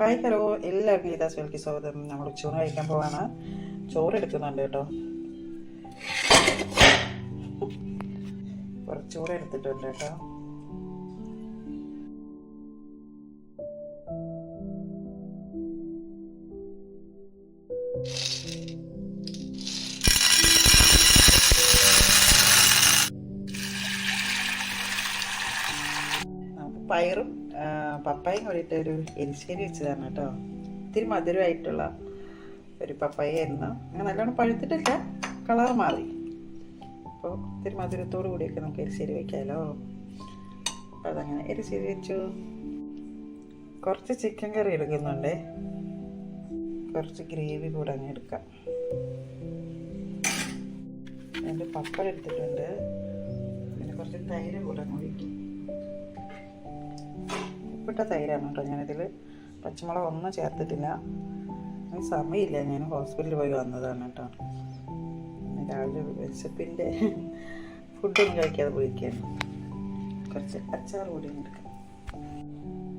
Hi hello എല്ലാവർക്കും ഗീതാ സ്വൽക്ക് സ്വാഗതം നമ്മൾ ഉച്ചൂണ് കഴിക്കാൻ പോവാണ്. ചോറ് എടുക്കുന്നുണ്ട് കേട്ടോ. കുറച്ച് ചോറ് എടുത്തിട്ടുണ്ട് കേട്ടോ. നമുക്ക് പയറും പപ്പായും കൂടിയിട്ട് ഒരു എരിശ്ശേരി വെച്ചതാണ് കേട്ടോ. ഇത്തിരി മധുരമായിട്ടുള്ള ഒരു പപ്പായ ആയിരുന്നു. അങ്ങനെ നല്ലോണം പഴുത്തിട്ടില്ല കളർ മാറി. അപ്പോൾ ഇത്തിരി മധുരത്തോടു കൂടിയൊക്കെ നമുക്ക് എരിശ്ശേരി വയ്ക്കാമല്ലോ അപ്പോൾ അതങ്ങനെ എരിശ്ശേരി വെച്ചു. കുറച്ച് ചിക്കൻ കറി എടുക്കുന്നുണ്ട്. കുറച്ച് ഗ്രേവി കൂടെ അങ്ങ് എടുക്കാം. എന്റെ പപ്പടം എടുത്തിട്ടുണ്ട്. പിന്നെ കുറച്ച് തൈര് കൂടെ അങ്ങ് ഒഴിക്കും. ഉപ്പിട്ട തൈരാണ് കേട്ടോ. ഞാനിതിൽ പച്ചമുളക് ഒന്നും ചേർത്തിട്ടില്ല. സമയമില്ല. ഞാൻ ഹോസ്പിറ്റലിൽ പോയി വന്നതാണ് കേട്ടോ. രാവിലെ വിശപ്പിന്റെ ഫുഡൊന്നും കഴിക്കാതെ പോയിരിക്കുകയാണ്. കുറച്ച് അച്ചാർ കൂടി എടുക്കാം.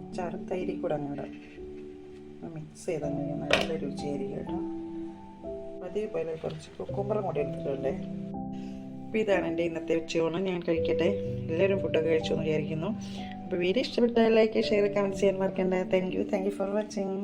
അച്ചാറും തൈരി കൂടെ അങ്ങ് ഇടാം. മിക്സ് ചെയ്ത് അങ്ങനെ നല്ല രുചിയായിരിക്കും കേട്ടോ. അതേപോലെ കുറച്ച് കുക്കുമ്പറും കൂടി എടുത്തിട്ടുണ്ടേ. അപ്പോൾ ഇതാണ് എന്റെ ഇന്നത്തെ ഉച്ചയൂണ്. ഞാൻ കഴിക്കട്ടെ. എല്ലാവരും ഫുഡൊക്കെ കഴിച്ചു എന്ന് വിചാരിക്കുന്നു. അപ്പോൾ വീഡിയോ ഇഷ്ടപ്പെട്ടാൽ ലൈക്ക് ഷെയർ കമന്റ് ചെയ്യാൻ മറക്കണ്ട. Thank you thank you for watching